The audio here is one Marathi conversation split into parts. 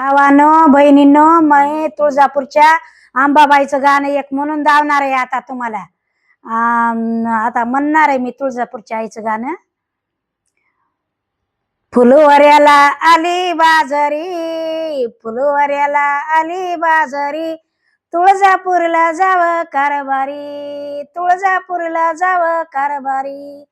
भावानो बहिणींनो मी तुळजापूरच्या अंबाबाईचं गाणं एक म्हणून धावणार आहे आता तुम्हाला. आता म्हणणार आहे मी तुळजापूरच्या आईचं गाणं. फुलवऱ्याला आली बाजरी फुलवऱ्याला आली बाजरी. तुळजापूरला जाव कारभारी तुळजापूरला जाव कारभारी.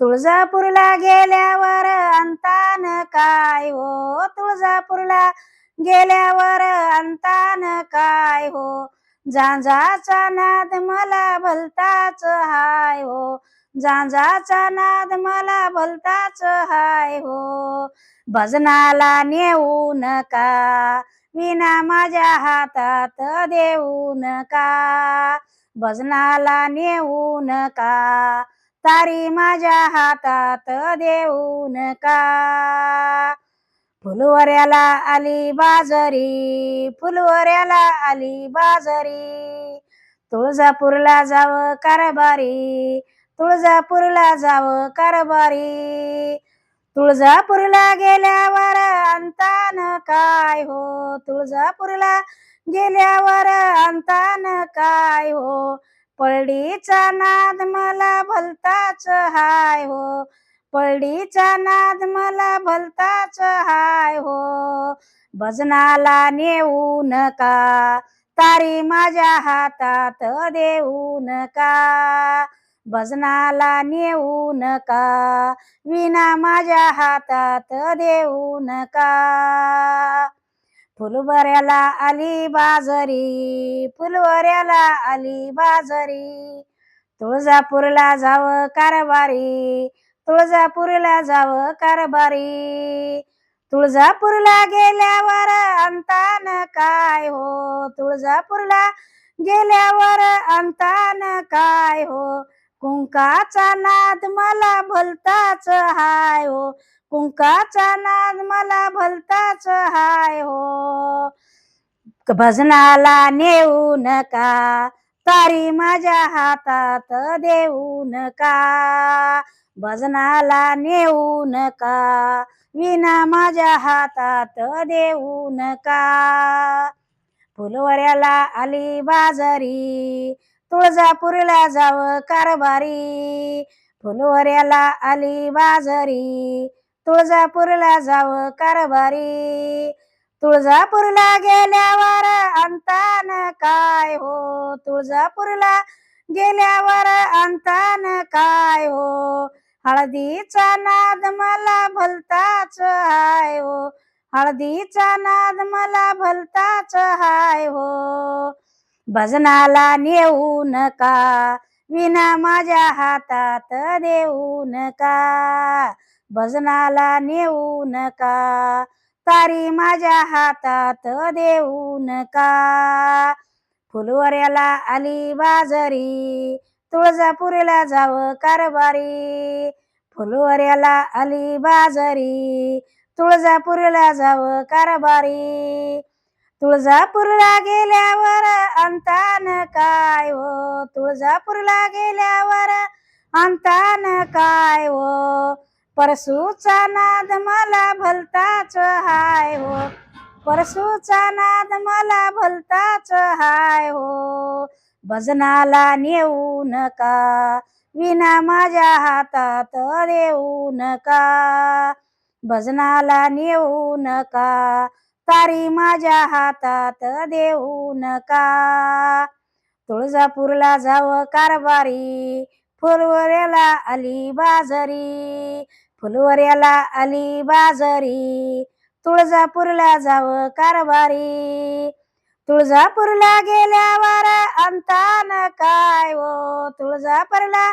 तुळजापूरला गेल्यावर अंतान काय हो? तुळजापूरला गेल्यावर अंतान काय हो? जांजाचा नाद मला भलताच हाय हो. जांजाचा नाद मला भलताच हाय हो. भजनाला नेऊ नका विना माझ्या हातात देऊ नका. भजनाला नेऊ नका तारी माझ्या हातात देऊ नका. फुलवऱ्याला आली बाजरी फुलवऱ्याला आली बाजरी. तुळजापूरला जाव कारभारी तुळजापूरला जाव कारभारी. तुळजापूरला गेल्यावर अंतान काय हो? तुळजापूरला गेल्यावर अंतान काय हो? पळडीचा नाद मला भलताच हाय हो. पळडीचा नाद मला भलताच हाय हो. भजनाला नेऊ नका तारी माझ्या हातात देऊ नका. भजनाला नेऊ नका विना माझ्या हातात देऊ नका. फुलवऱ्याला आली बाजरी फुलवऱ्याला आली बाजरी. तुळजापूरला जाव कारवारी तुळजापूरला जावं कारभारी. तुळजापूरला गेल्यावर अंतान काय हो? तुळजापूरला गेल्यावर अंतान काय हो? कुंकाचा नाद मला भलताच हाय हो. कुंकाचा नाद मला भलताच हाय हो. भजनाला नेऊ नका तारी माझ्या हातात देऊ नका. भजनाला नेऊ नका विना माझ्या हातात देऊ नका फुलवऱ्याला आली बाजारी तुळजापूरला जाव कारभारी. फुलवऱ्याला आली बाजारी तुळजापूरला जाव कारभारी. तुळजापूरला गेल्यावर अंतान काय हो? तुळजापूरला गेल्यावर अंतान काय हो? हळदीचा नाद मला भलताच हाय हो. हळदीचा नाद मला भलताच हाय हो. भजनाला नेऊ नका विना माझ्या हातात देऊ नका. भजनाला नेऊ नका तारी माझ्या हातात देऊ नका. फुलवऱ्याला आली बाजरी तुळजापूरला जाव कारभारी. फुलवऱ्याला आली बाजारी. तुळजापूरला जाव कारभारी. तुळजापूरला गेल्यावर अंतान काय हो? तुळजापूरला गेल्यावर अंतान काय हो? परसूचा नाद मला भलताच हाय हो. परसूचा नाद मला भलताच हाय हो. भजनाला नेऊ नका विना माझ्या हातात देऊ नका. भजनाला नेऊ नका तारी माझ्या हातात देऊ नका. तुळजापूरला जाव कारभारी फुलवऱ्याला आली बाजरी फुलवऱ्याला आली बाजरी. तुळजापूरला जाव कारभारी तुळजापूरला गेल्यावर अंतान काय हो? तुळजापूरला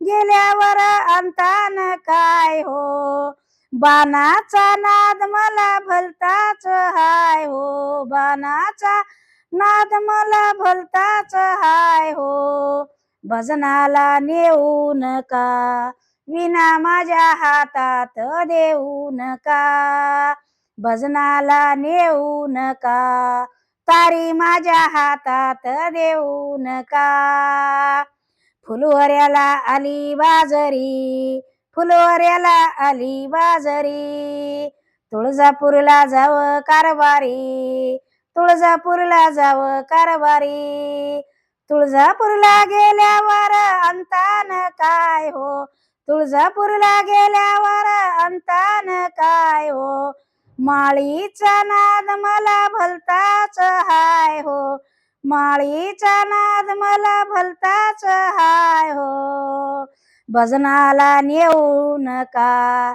गेल्यावर अंतान काय हो? बाणाचा नाद मला भलताच हाय हो. बाणाचा नाद मला भलताच हाय हो. भजनाला नेऊ नका विना माझ्या हातात देऊ नका. भजनाला नेऊ नका तारी माझ्या हातात देऊ नका फुलवऱ्याला आली बाजरी फुलवऱ्याला आली बाजरी. तुळजापूरला जाव कारभारी तुळजापूरला जाव कारभारी तुळजापूरला गेल्यावर अंतान काय हो? तुळजापूरला गेल्यावर अंतान काय हो? माळीचा नाद मला भलताच हाय हो. माळीचा नाद मला भलताच हाय हो. भजनाला नेऊ नका.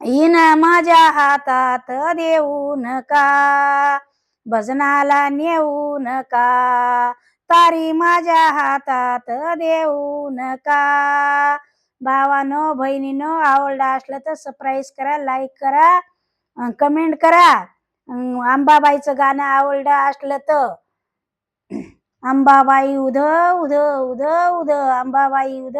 इन माझ्या हातात देऊ नका. भजनाला नेऊ नका. तारी माझ्या हातात देऊ नका. भावानो बहिणीनो आवडला असलं तर सबस्क्राईब करा लाईक करा. कमेंट करा. अं, अंबाबाईचं गाणं आवडलं असलं तर. अंबाबाई उध उध उध उध अंबाबाई उध